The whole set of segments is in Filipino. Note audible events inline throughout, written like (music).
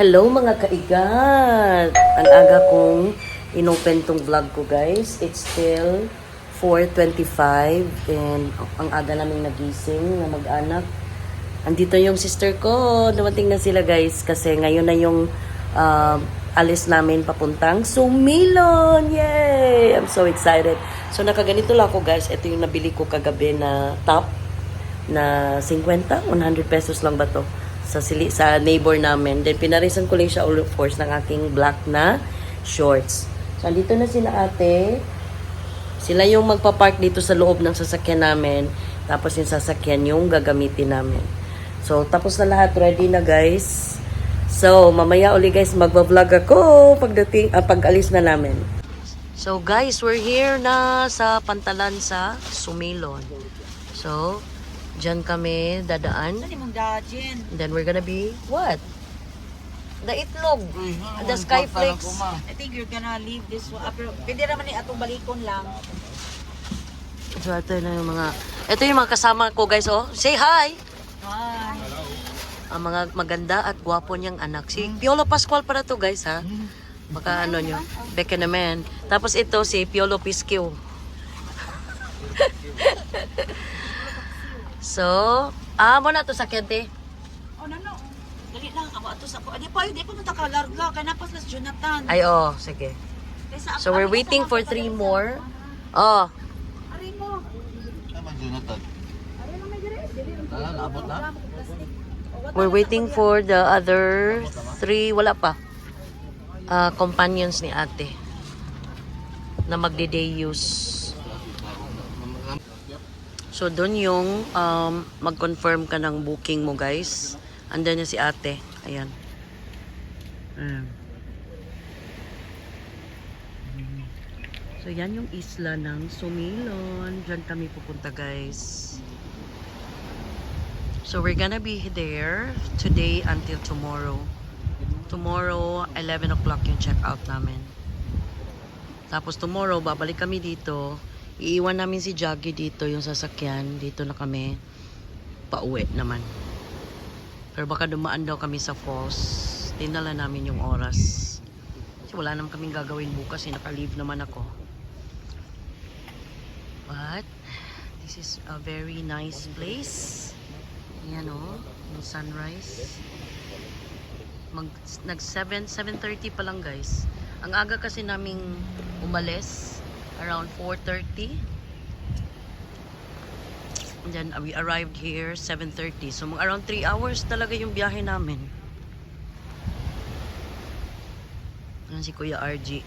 Hello mga kaigat! Ang aga kong inopen tong vlog ko guys. It's still 4.25 and ang aga naming nagising na mag-anak. Andito yung sister ko. Dumating na sila guys kasi ngayon na yung uh, alis namin papuntang Sumilon! Yay! I'm so excited. So nakaganito lang ako guys. Ito yung nabili ko kagabi na top na 50, 100 pesos lang ba to sa sili sa neighbor namin. Then pinarisan ko lang siya of course ng aking black na shorts. So andito na sila ate. Sila yung magpa-park dito sa loob ng sasakyan namin. Tapos yung sasakyan yung gagamitin namin. So tapos na lahat, ready na guys. So mamaya uli guys magba-vlog ako pagdating ah, pag-alis na namin. So guys, we're here na sa Pantalan sa Sumilon. So, Diyan kami dadaan. And then we're gonna be, what? The itlog. The skyflakes. I think you're gonna leave this one. Ah, pero pwede naman ni atong balikon lang. So ito na yung mga, ito yung mga kasama ko guys, oh. Say hi! Hi. Ang mga maganda at gwapo niyang anak. Si Piolo Pascual para to guys, ha? Baka ano nyo, Becca naman. Tapos ito si Piolo Piskew. (laughs) so, ah, mo na to sa kente. Oh, nano. Dali lang ako ato sa ko. Adi pa, hindi pa nata kalarga kay napas las Jonathan. Ay, oh, sige. Kaysa- So we're waiting for three more. Oh, Ari mo. Naman Jonathan. Ari lang may dire. Naabot na? Oh, what- We're waiting for the other three, wala pa. Ah, companions ni ate na magde-day use. So, doon yung um, mag-confirm ka ng booking mo, guys. Andyan niya si ate. Ayan. Ayan. So, yan yung isla ng Sumilon. Diyan kami pupunta, guys. So we're gonna be there today until tomorrow. Tomorrow, 11 o'clock yung check-out namin. Tapos tomorrow, babalik kami dito. Iiwan namin si Jaggy dito, yung sasakyan. Dito na kami. Pauwi naman. Pero baka dumaan daw kami sa falls. Tinala namin yung oras. Kasi wala naman kaming gagawin bukas. Eh. Naka-leave naman ako. But, this is a very nice place. Ayan o, yung sunrise. Mag, nag 7, 7.30 pa lang guys. Ang aga kasi naming umalis, around 4.30. And then uh, we arrived here 7.30. So mga around 3 hours talaga yung biyahe namin. Ayan si Kuya RG.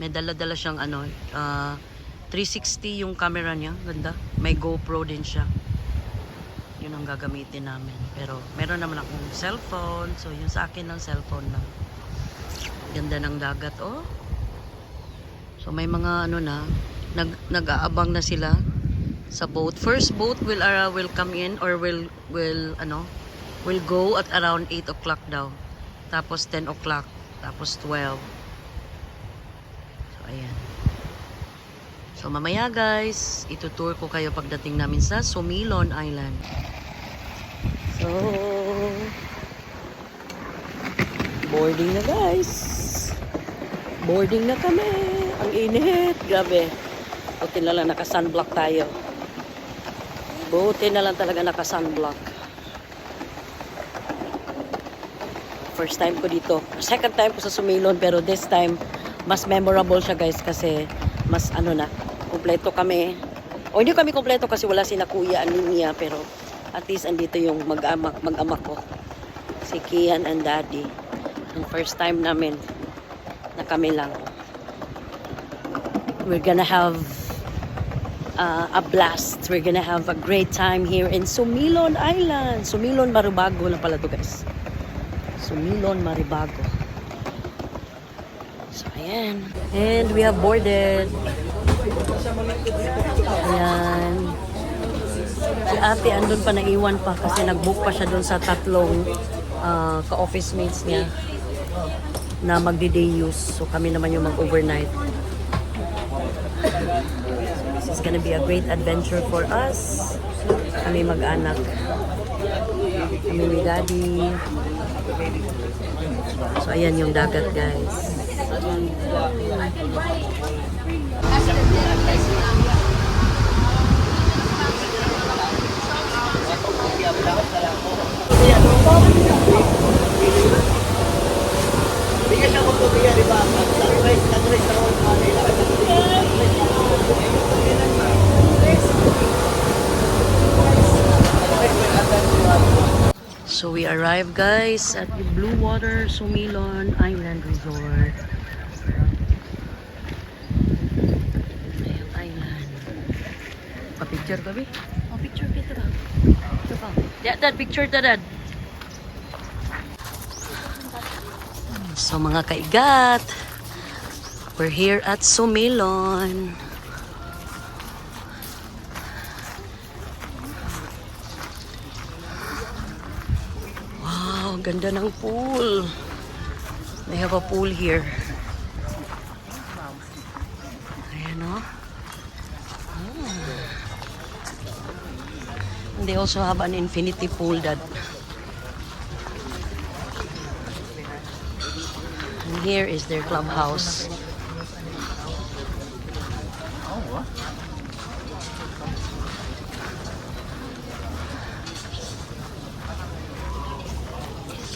May dala-dala siyang ano, ah, 360 yung camera niya. Ganda. May GoPro din siya. Yun ang gagamitin namin. Pero meron naman akong cellphone. So yung sa akin ng cellphone lang. Ganda ng dagat. Oh. So may mga ano na. Nag, nag-aabang na sila sa boat. First boat will uh, will come in or will will ano will go at around 8 o'clock daw. Tapos 10 o'clock. Tapos 12. So ayan. So mamaya guys, itutour ko kayo pagdating namin sa Sumilon Island. So, boarding na guys. Boarding na kami. Ang init. Grabe. Buti na lang naka-sunblock tayo. Buti na lang talaga naka-sunblock. First time ko dito. Second time ko sa Sumilon pero this time mas memorable siya guys kasi mas ano na, kumpleto kami. O hindi kami kumpleto kasi wala sina kuya and Mia pero at least andito yung mag-ama, mag-ama ko. Si Kian and Daddy. Ang first time namin na kami lang. We're gonna have uh, a blast. We're gonna have a great time here in Sumilon Island. Sumilon Maribago lang pala to guys. Sumilon Maribago. So, ayan. And we have boarded. Ayan. Si ate andun pa, naiwan pa kasi nag-book pa siya dun sa tatlong ah, ka-office mates niya na magdi-day use. So kami naman yung mag-overnight. This is gonna be a great adventure for us. Kami mag-anak. Kami ni Magadi. So, ayan yung dagat, guys. So we arrived guys at the Blue Water Sumilon Island Resort. Ayun, island. Pa-picture ka, Bi? Oh, picture kita ba? Picture ka. Yeah, dad, picture ta, dad. So mga kaigat, we're here at Sumilon. Wow, ganda ng pool. They have a pool here. Ayan o. Ah. And they also have an infinity pool that here is their clubhouse.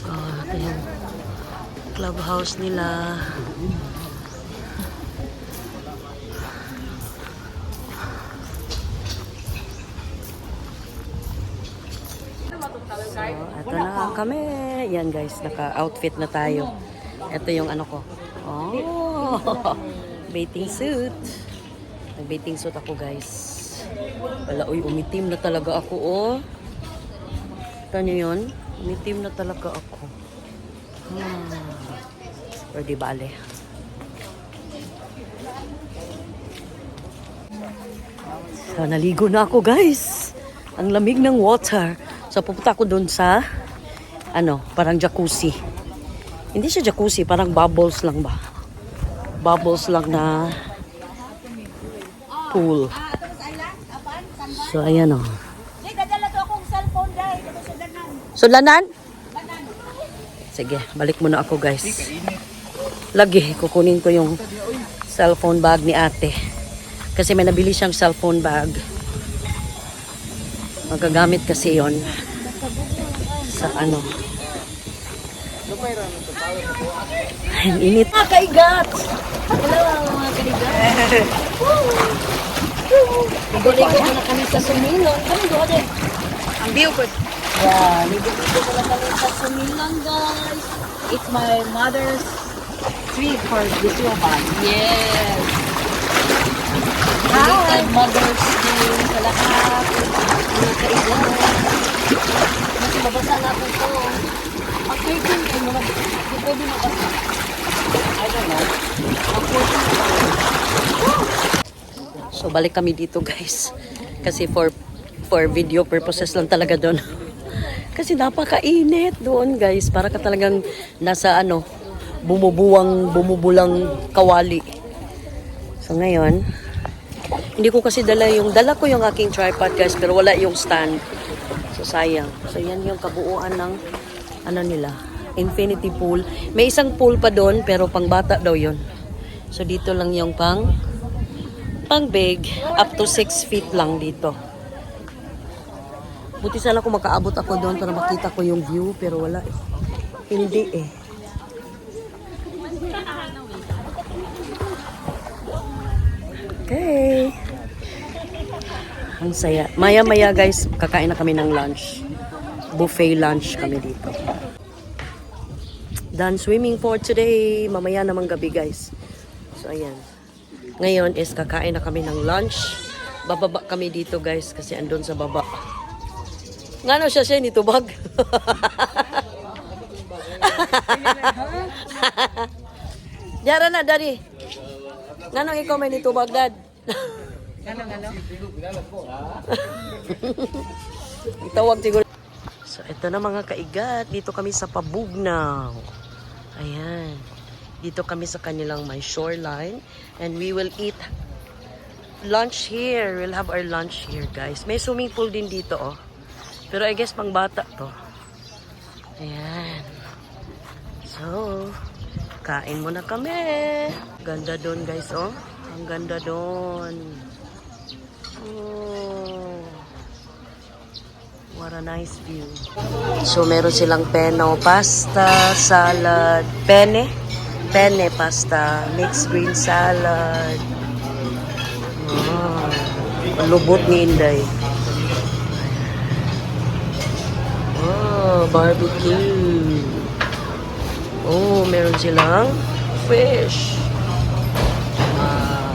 So, ito yung clubhouse nila. So, ito na kami. Yan guys, naka-outfit na tayo. Ito yung ano ko. Oh, (laughs) bathing suit. Nag-bathing suit ako guys. Wala, uy, umitim na talaga ako, oh. Ito nyo yun? Umitim na talaga ako. Hmm. Pero di bale. So, naligo na ako, guys. Ang lamig ng water. So, pupunta ako dun sa, ano, parang jacuzzi. Hindi siya jacuzzi, parang bubbles lang ba? Bubbles lang na pool. So, ayan o. Oh. Sulanan? Sige, balik muna ako guys. Lagi, kukunin ko yung cellphone bag ni ate. Kasi may nabili siyang cellphone bag. Magagamit kasi yon sa ano. Ang init. Mga kaigat! Hello, mga kaigat! Ligo-ligo muna kami sa Sumilon. Kami doon din. Ang view ko. Yeah, ligo-ligo muna kami sa Sumilon, guys. It's my mother's tree for Bisuban. Yes. Belated Mother's Day sa lahat. Mga kailan. Mas mabasa na ako to. 13 ay mga hindi pwede mabasa. I don't know. Ang 14 So balik kami dito guys. Kasi for for video purposes lang talaga doon. Kasi napakainit doon guys. Para ka talagang nasa ano, bumubuwang, bumubulang kawali. So ngayon, hindi ko kasi dala yung, dala ko yung aking tripod guys, pero wala yung stand. So sayang. So yan yung kabuuan ng, ano nila, infinity pool. May isang pool pa doon, pero pang bata daw yun. So dito lang yung pang, pang big, up to 6 feet lang dito. Buti sana kung makaabot ako doon para makita ko yung view, pero wala eh. Hindi eh. Okay. Ang saya. Maya-maya guys, kakain na kami ng lunch. Buffet lunch kami dito. Done swimming for today. Mamaya namang gabi guys. So ayan. Ngayon is kakain na kami ng lunch. Bababa kami dito guys kasi andun sa baba. Ngano siya siya nitubag? Diara (laughs) na, Daddy. Nanong ikaw may nitubag, Dad? (laughs) Tawag siguro. So, ito na mga kaigat. Dito kami sa Pabugnaw. Ayan. Dito kami sa kanilang may shoreline. And we will eat lunch here. We'll have our lunch here, guys. May swimming pool din dito, oh. Pero I guess pang bata to. Ayan. So, kain muna kami. Ganda doon guys, oh. Ang ganda doon. Oh. What a nice view. So, meron silang peno, pasta, salad, penne, penne pasta, mixed green salad. Wow. Ang lubot ni Inday. Oh, barbecue. Oh, meron silang fish. Wow.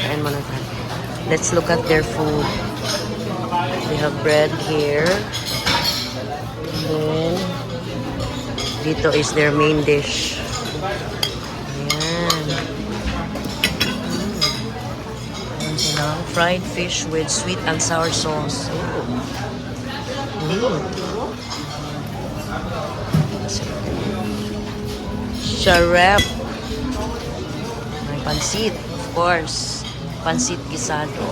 Kain muna tayo. Let's look at their food. They have bread here. And then, dito is their main dish. Ayan. Ayan silang fried fish with sweet and sour sauce. Ooh. Mm. Sharap. May pansit, of course. Pansit gisado.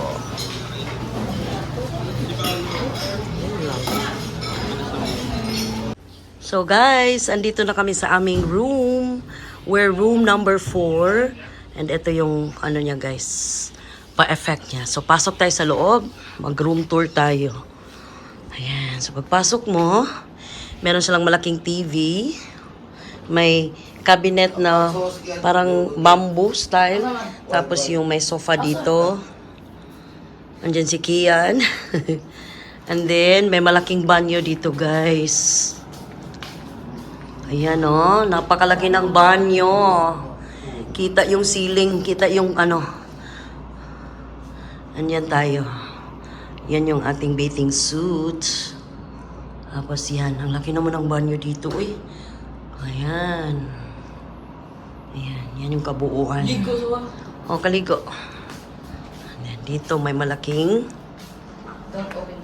So guys, andito na kami sa aming room. We're room number 4. And ito yung ano niya guys, pa-effect niya. So pasok tayo sa loob, mag-room tour tayo. Ayan, so pagpasok mo, meron silang malaking TV. May cabinet na parang bamboo style. Tapos yung may sofa dito. Andyan si Kian. (laughs) And then, may malaking banyo dito, guys. Ayan, oh. Napakalaki ng banyo. Kita yung ceiling. Kita yung ano. Andyan tayo. Yan yung ating bathing suit. Tapos yan. Ang laki naman ng banyo dito, eh. Ayan. Ayan. Yan yung kabuuan. Ligo O, kaligo. Ayan, dito may malaking...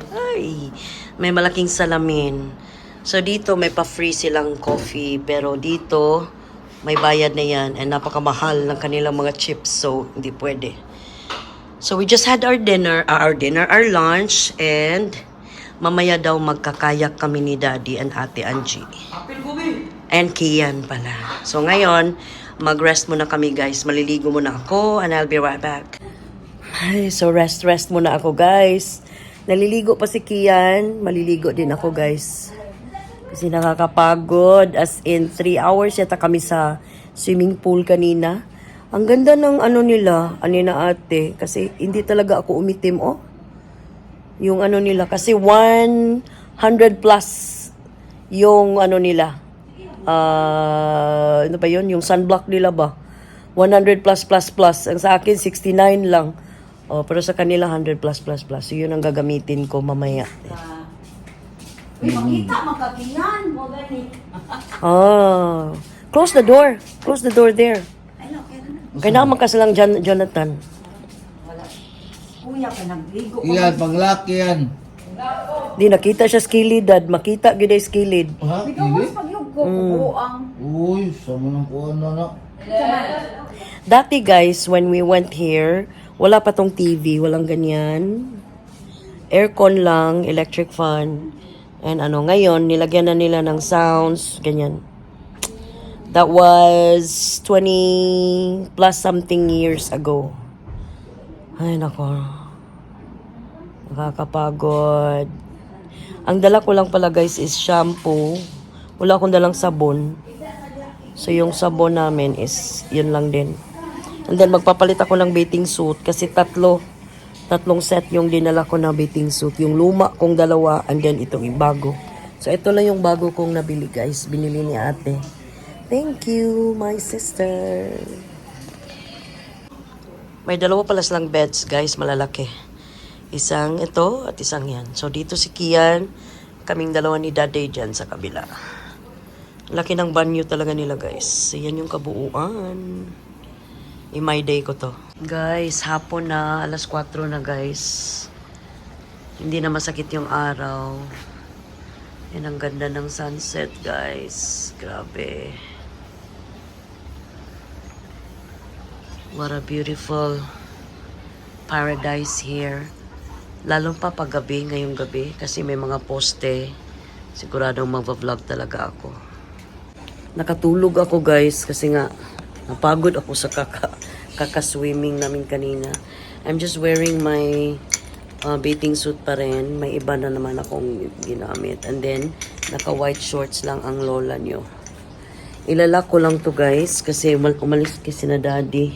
Ay! May malaking salamin. So, dito may pa-free silang coffee. Pero dito, may bayad na yan. And napakamahal ng kanilang mga chips. So, hindi pwede. So, we just had our dinner, uh, our dinner, our lunch. And mamaya daw magkakayak kami ni Daddy and Ate Angie. And Kian pala. So ngayon, mag-rest muna kami guys. Maliligo muna ako and I'll be right back. Ay, so rest, rest muna ako guys. Naliligo pa si Kian. Maliligo din ako guys. Kasi nakakapagod. As in, 3 hours yata kami sa swimming pool kanina. Ang ganda ng ano nila, ano na ate. Kasi hindi talaga ako umitim, oh. Yung ano nila. Kasi 100 plus yung ano nila. Ah, ano ba yun? Yung sunblock nila ba? 100 plus plus plus. Ang sa akin, 69 lang. Oh, pero sa kanila, 100 plus plus plus. So, yun ang gagamitin ko mamaya. Uy, makita, makakiyan. Mo gani. (laughs) Ah. Close the door. Close the door there. Ay, no, kaya na. Kailangan makasalang Jan- Jonathan. Kuya, ka nagligo. Iyan, panglaki yan. Di nakita siya skilidad. Makita gid ay skilid. Ha? Ikaw mas pagyug ko. Buang. Uy, sama ng kuhan na na. Dati guys, when we went here, wala pa tong TV, walang ganyan. Aircon lang, electric fan. And ano, ngayon, nilagyan na nila ng sounds, ganyan. That was 20 plus something years ago. Ay, nako. Nakakapagod. Ang dala ko lang pala guys is shampoo. Wala akong dalang sabon. So yung sabon namin is yun lang din. And then magpapalit ako ng bathing suit kasi tatlo tatlong set yung dinala ko na bathing suit. Yung luma kong dalawa and then itong bago. So ito lang yung bago kong nabili guys. Binili ni ate. Thank you, my sister. May dalawa pala silang beds guys, malalaki. Isang ito at isang yan. So dito si Kian, kaming dalawa ni Daddy dyan sa kabila. Laki ng banyo talaga nila guys. Yan yung kabuuan. In my day ko to. Guys, hapon na. Alas 4 na guys. Hindi na masakit yung araw. Yan ang ganda ng sunset guys. Grabe. What a beautiful paradise here Lalo pa pag gabi, ngayong gabi, kasi may mga poste. Siguradong magva-vlog talaga ako. Nakatulog ako guys, kasi nga, napagod ako sa kaka, kaka-swimming namin kanina. I'm just wearing my uh, bathing suit pa rin. May iba na naman akong ginamit. And then, naka-white shorts lang ang lola nyo. Ilalak ko lang to guys, kasi umal- umalis kasi na daddy.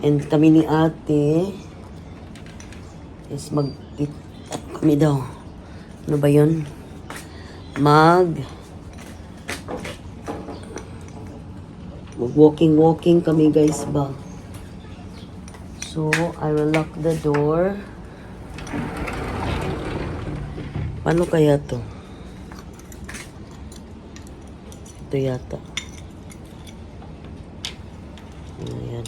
And kami ni ate, is mag kami daw. Ano ba yun? Mag walking walking kami guys ba. So, I will lock the door. Paano kaya to? Ito yata. Ayan.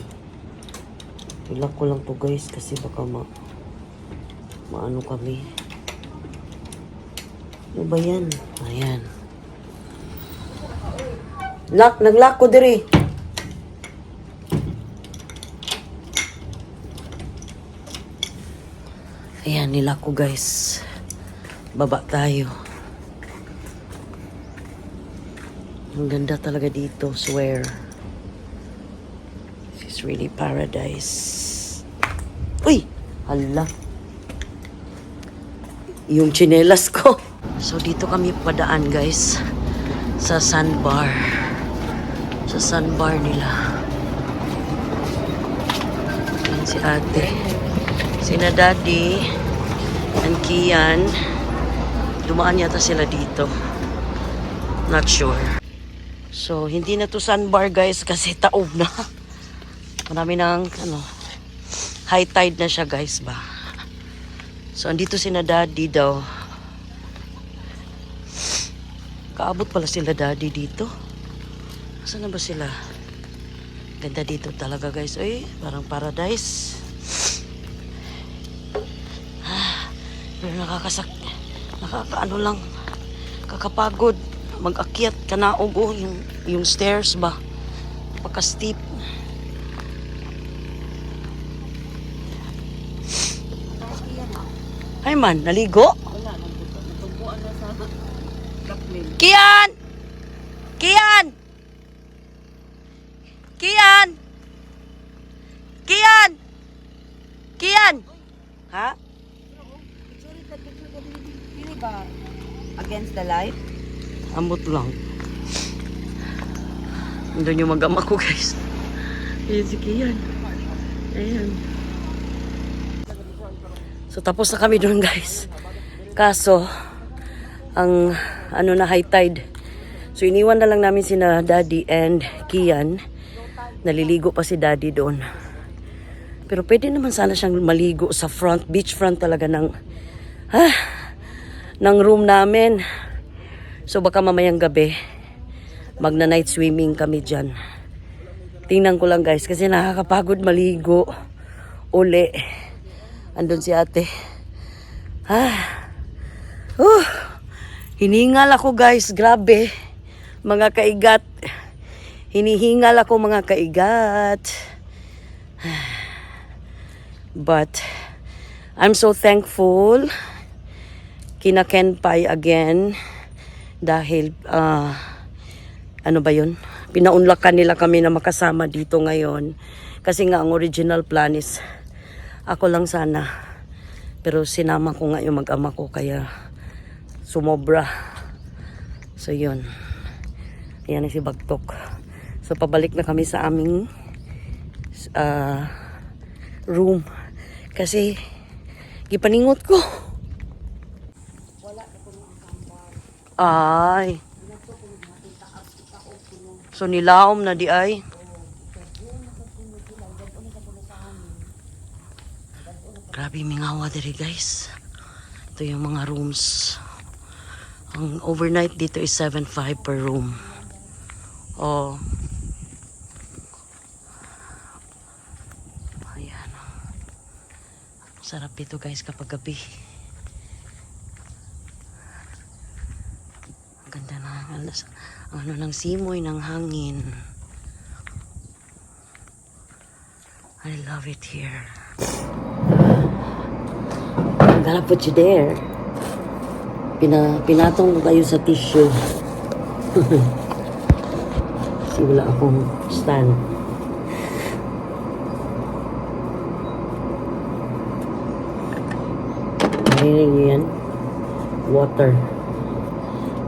Ilock ko lang to guys kasi baka ma maano kami. Ano ba yan? Ayan. Lock, nag-lock ko diri. Ayan, nilak ko guys. Baba tayo. Ang ganda talaga dito, swear. This is really paradise. Uy! Hala. Yung chinelas ko. (laughs) So, dito kami padaan, guys. Sa sandbar. Sa sandbar nila. Yan si ate. Sina daddy and Kian. Dumaan yata sila dito. Not sure. So, hindi na to sandbar guys kasi taob na. (laughs) Marami ng ano, high tide na siya guys ba. So, andito sina daddy daw. Kaabot pala sila daddy dito. Saan na ba sila? Ganda dito talaga guys. Uy, parang paradise. Ah, pero nakakasak... Nakakaano lang. Kakapagod. Mag-akyat ka na yung, yung stairs ba. Pagka-steep. Ay man, naligo? Kian! Kian! Kian! Kian! Kian! Ha? Against the light? Ambot lang. Nandun yung mag-ama ko, guys. Ayan si Kian. Ayan. So, tapos na kami doon, guys. Kaso, ang ano na high tide. So, iniwan na lang namin sina Daddy and Kian. Naliligo pa si Daddy doon. Pero pwede naman sana siyang maligo sa front, beach front talaga ng, ah, ng room namin. So baka mamayang gabi, magna night swimming kami dyan. Tingnan ko lang guys, kasi nakakapagod maligo. Uli. Andun si ate. Ah. Uh, hiningal ako guys, grabe. Mga kaigat. Hinihingal ako mga kaigat. (sighs) But, I'm so thankful kina Ken again dahil ah, ano ba yun? Pinaunlakan nila kami na makasama dito ngayon kasi nga ang original plan is ako lang sana. Pero sinama ko nga yung mag-ama ko kaya sumobra. So yun. Ayan si Bagtok. So pabalik na kami sa aming ah, room. Kasi gipaningot ko. Ay. So nilaom na di ay. Grabe mingawa diri guys. Ito yung mga rooms. Ang overnight dito is 7.5 per room. Oh. Ayan. Sarap dito guys kapag gabi. Ang ganda na ang ano ng simoy ng hangin. I love it here. Gonna put you there. Pina, pinatong ko kayo sa tissue. (laughs) Kasi wala akong stand. Narinig niyo yan? Water.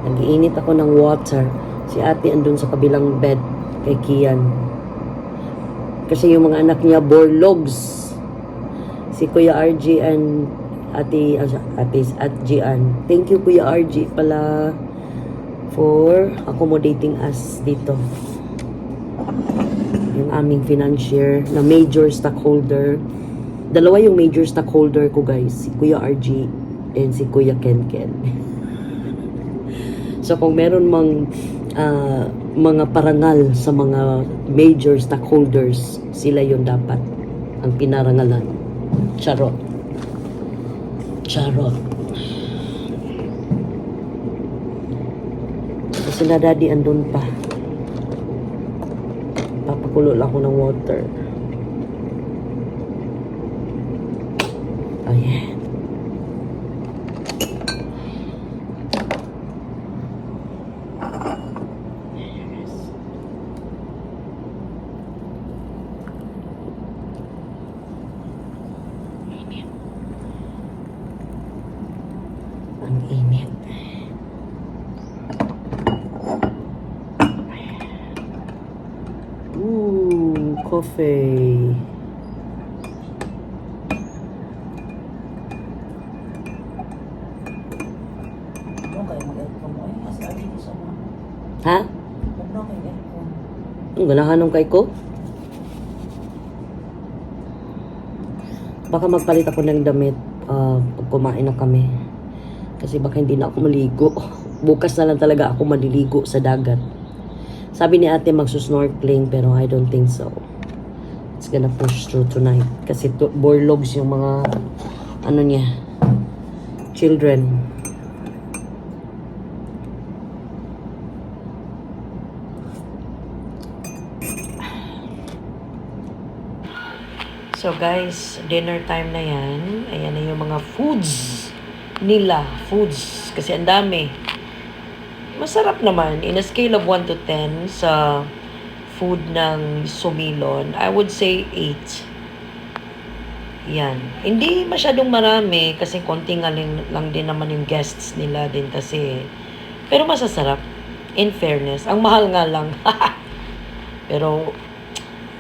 Nag-iinit ako ng water. Si ate andun sa kabilang bed kay Kian. Kasi yung mga anak niya, borlogs. Si Kuya RG and ate, ate at Gian. Thank you Kuya RG pala for accommodating us dito. Yung aming financier na major stockholder. Dalawa yung major stockholder ko guys. Si Kuya RG and si Kuya Ken Ken. (laughs) so kung meron mang ah, mga parangal sa mga major stockholders, sila yung dapat ang pinarangalan. Charot. Charot. Kasi na daddy andun pa. Papakulo lang ako ng water. Ayan. Ang init. Ooh, coffee. Ano kayo mag-aircon mo? Ay, mas lagi ko sa mga. Ha? Ang ganahan ng kay ko? Baka magpalit ako ng damit ah, pag kumain na kami. Kasi baka hindi na ako maligo. (laughs) Bukas na lang talaga ako maliligo sa dagat. Sabi ni ate magsusnorkeling pero I don't think so. It's gonna push through tonight. Kasi to, borlogs yung mga ano niya children. So guys, dinner time na yan. Ayan na yung mga foods nila. Foods. Kasi ang dami. Masarap naman. In a scale of 1 to 10 sa food ng Sumilon, I would say 8. Yan. Hindi masyadong marami kasi konti nga lang, din naman yung guests nila din kasi. Pero masasarap. In fairness. Ang mahal nga lang. (laughs) Pero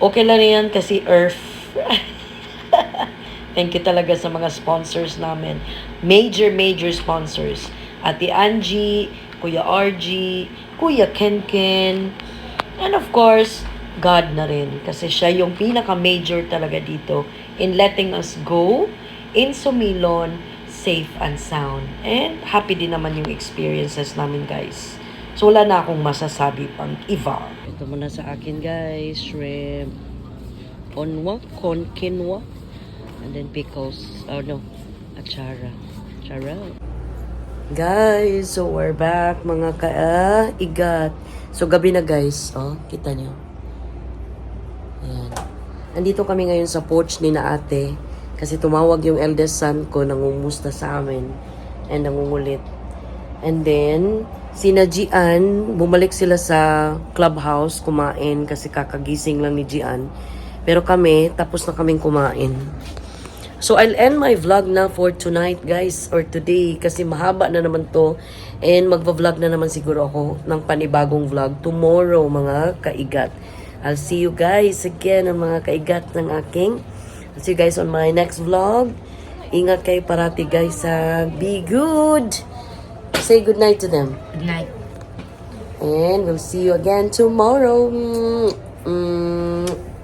okay lang yan kasi Earth. (laughs) Thank you talaga sa mga sponsors namin. Major, major sponsors. Ate Angie, Kuya RG, Kuya Kenken, and of course, God na rin. Kasi siya yung pinaka-major talaga dito in letting us go in Sumilon safe and sound. And happy din naman yung experiences namin, guys. So, wala na akong masasabi pang iba. Ito muna sa akin, guys. Shrimp. Onwa, con quinoa, and then pickles. Oh no, achara. Achara. Guys, so we're back mga kaigat. So gabi na guys, oh, kita nyo. Ayan. Andito kami ngayon sa porch ni na ate kasi tumawag yung eldest son ko nangumusta sa amin and nangungulit. And then, sina Gian, bumalik sila sa clubhouse kumain kasi kakagising lang ni Gian. Pero kami, tapos na kaming kumain. So, I'll end my vlog na for tonight, guys, or today, kasi mahaba na naman to. And magva-vlog na naman siguro ako ng panibagong vlog tomorrow, mga kaigat. I'll see you guys again, ang mga kaigat ng aking. I'll see you guys on my next vlog. Ingat kayo parati, guys. ha. be good. Say good night to them. Good night. And we'll see you again tomorrow. Mm.